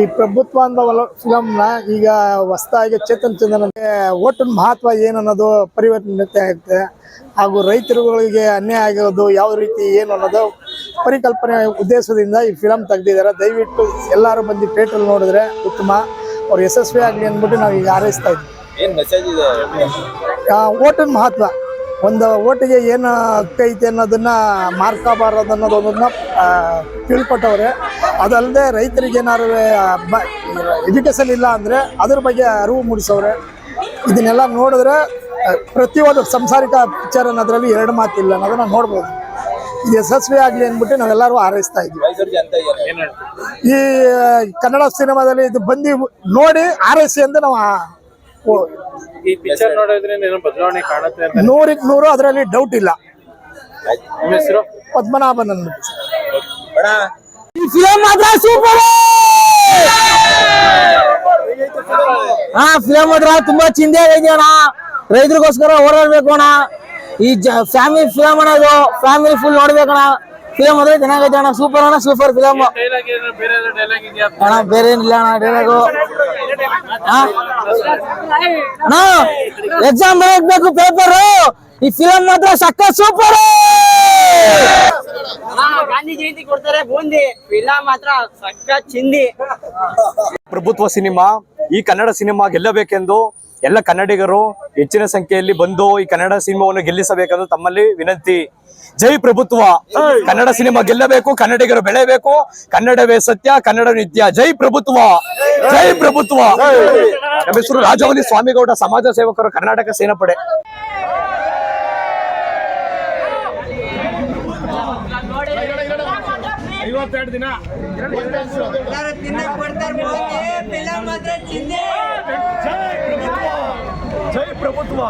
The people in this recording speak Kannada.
ಈ ಪ್ರಭುತ್ವ ಅಂತ ಫಿಲಂನ ಈಗ ಹೊಸದಾಗಿ ಚೇತನ್ ಚಂದನ್ಗೆ ಓಟಿನ ಮಹತ್ವ ಏನನ್ನೋದು ಪರಿವರ್ತನೆ ಆಗುತ್ತೆ ಹಾಗೂ ರೈತರುಗಳಿಗೆ ಅನ್ಯಾಯ ಆಗೋದು ಯಾವ ರೀತಿ ಏನು ಅನ್ನೋದು ಪರಿಕಲ್ಪನೆ ಉದ್ದೇಶದಿಂದ ಈ ಫಿಲಮ್ ತೆಗೆದಿದ್ದಾರೆ. ದಯವಿಟ್ಟು ಎಲ್ಲರೂ ಬಂದು ಥಿಯೇಟ್ರಲ್ಲಿ ನೋಡಿದ್ರೆ ಉತ್ತಮ. ಅವ್ರು ಯಶಸ್ವಿ ಆಗಲಿ ಅಂದ್ಬಿಟ್ಟು ನಾವು ಈಗ ಹಾರೈಸ್ತಾ ಇದ್ವಿ ಓಟಿನ ಮಹತ್ವ. ಒಂದು ಓಟಿಗೆ ಏನು ಐತೆ ಅನ್ನೋದನ್ನ ಮಾರ್ಕಬಾರದು ಅನ್ನೋದನ್ನ ತಿಳ್ಕೊಟ್ಟವ್ರೆ ಅದಲ್ಲದೆ ರೈತರಿಗೆ ಏನಾದ್ರು ಎಜುಕೇಶನ್ ಇಲ್ಲ ಅಂದರೆ ಅದ್ರ ಬಗ್ಗೆ ಅರಿವು ಮೂಡಿಸೋರೆ ಇದನ್ನೆಲ್ಲ ನೋಡಿದ್ರೆ ಪ್ರತಿಯೊಂದು ಸಂಸಾರಿಕ ಪಿಕ್ಚರ್ ಅನ್ನೋದ್ರಲ್ಲಿ ಎರಡು ಮಾತಿಲ್ಲ ಅನ್ನೋದನ್ನ ನೋಡ್ಬೋದು. ಇದು ಯಶಸ್ವಿ ಆಗಲಿ ಅಂದ್ಬಿಟ್ಟು ನಾವೆಲ್ಲರೂ ಹಾರೈಸ್ತಾ ಇದ್ವಿ ಈ ಕನ್ನಡ ಸಿನಿಮಾದಲ್ಲಿ ಇದು ಬಂದು ನೋಡಿ ಹಾರೈಸಿ ಅಂತ ನಾವು ಈ ಪಿಕ್ಚರ್ ನೋಡೋದ್ರಿಂದ ಏನೋ ಬದಲಾವಣೆ ಕಾಣುತ್ತೆ ಅಂತ. ನೂರಕ್ಕೆ ನೂರು ಅದರಲ್ಲಿ ಡೌಟ್ ಇಲ್ಲ. ನಿಮ್ಮ ಹೆಸರು? ಪದ್ಮನಾಭನ್ ಅಂದ್ಬಿಟ್ಟು ಅಣ್ಣ ಫಿಲಮ್ ಮಾತ್ರ ಸೂಪರ್ ಹಾ ಫಿಲಂ ಮಾತ್ರ ತುಂಬಾ ಚಿಂತೆ ಆಗೈತೆ ಅಣ್ಣ. ರೈತರಿಗೋಸ್ಕರ ಓಡಾಡ್ಬೇಕು ಅಣ್ಣ. ಈ ಫ್ಯಾಮಿಲಿ ಫಿಲಮ್ ಅನ್ನೋದು ಫ್ಯಾಮಿಲಿ ಫುಲ್ ನೋಡ್ಬೇಕಣ್ಣ ಫಿಲಮ್ ಅಂದ್ರೆ ಚೆನ್ನಾಗೈತೆ ಅಣ್ಣ. ಸೂಪರ್ ಅಣ್ಣ ಸೂಪರ್ ಫಿಲಮ್ ಡೈಲಾಗ್ ಏನೋ ಬೇರೆ ಡೈಲಾಗ್ ಇದೆಯಾ? ಅಣ್ಣ ಬೇರೆ ಏನಿಲ್ಲ ಅಣ್ಣ ಡೈಲಾಗು ಅಣ್ಣ ಎಕ್ಸಾಮ್ ಬರೆಯಬೇಕು ಪೇಪರ್ ಈ ಫಿಲಂ ಮಾತ್ರ ಸಕ್ಕ ಸೂಪರ್ ಗಾಂಧಿ ಜಯಂತಿ ಕೊಡ್ತಾರೆ ಬೂಂದಿ. ಫಿಲಂ ಮಾತ್ರ ಸಕ್ಕ ಚಿಂದಿ. ಪ್ರಭುತ್ವ ಸಿನಿಮಾ ಈ ಕನ್ನಡ ಸಿನಿಮಾ ಗೆಲ್ಲಬೇಕೆಂದು ಎಲ್ಲ ಕನ್ನಡಿಗರು ಹೆಚ್ಚಿನ ಸಂಖ್ಯೆಯಲ್ಲಿ ಬಂದು ಈ ಕನ್ನಡ ಸಿನಿಮಾವನ್ನು ಗೆಲ್ಲಿಸಬೇಕೆಂದು ತಮ್ಮಲ್ಲಿ ವಿನಂತಿ. ಜೈ ಪ್ರಭುತ್ವ. ಕನ್ನಡ ಸಿನಿಮಾ ಗೆಲ್ಲಬೇಕು ಕನ್ನಡಿಗರು ಬೆಳೆಯಬೇಕು. ಕನ್ನಡವೇ ಸತ್ಯ ಕನ್ನಡ ನಿತ್ಯ. ಜೈ ಪ್ರಭುತ್ವ. ಜೈ ಪ್ರಭುತ್ವ. ನಮ್ಮ ಹೆಸರು ರಾಜವಲಿ ಸ್ವಾಮಿಗೌಡ ಸಮಾಜ ಸೇವಕರು ಕರ್ನಾಟಕ ಸೇನಾಪಡೆ. ಜೈ ಪ್ರಭುತ್ವ.